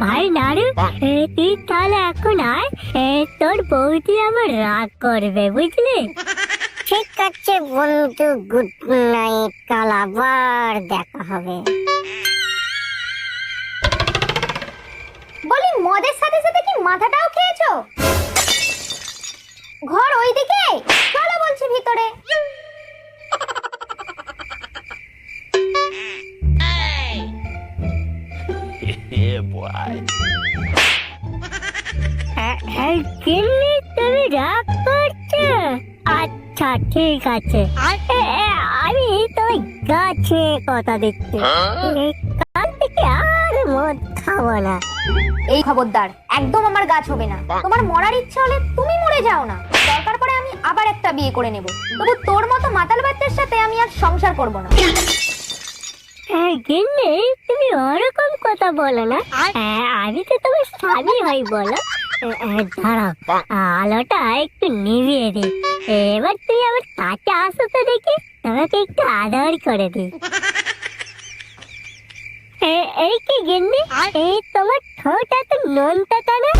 ভাই। নারু তুই তাহলে এখন আয়। তোর বৌদি আমার রাগ করবে বুঝলি? ঠিক আছে বন্ধু গুড নাইট কাল আবার দেখা হবে। বলি মদের সাথে সাথে কি মাথাটাও খেয়েছো? Yeah, boy. এ- এ, গিন্নি তুমি রাগ করছ? আচ্ছা ঠিক আছে। এ, এ, আমি তোর গাছে কথা দিচ্ছি। এ, কাল থেকে আর মদ খাব না। এই খবরদার একদম আমার গাছ হবে না। তোমার মরার ইচ্ছে হলে তুমি মরে যাও না। দরকার পড়ে আমি আবার একটা বিয়ে করে নেব। তবু তোর মতো মাতাল বাচ্চার সাথে আমি আর সংসার করব না। গিন্নি তুমি ওরকম কথা বলো না। আমি তো তোমার স্বামী হই বলো। এ, দাঁড়াও। আলোটা একটু নিভিয়ে দি। এবার তুমি আমার কাছে আসো তো দেখি তোমাকে একটু আদর করে এ- এই কি গিন্নি? এই তোমার ঠোঁট এত নোনতা না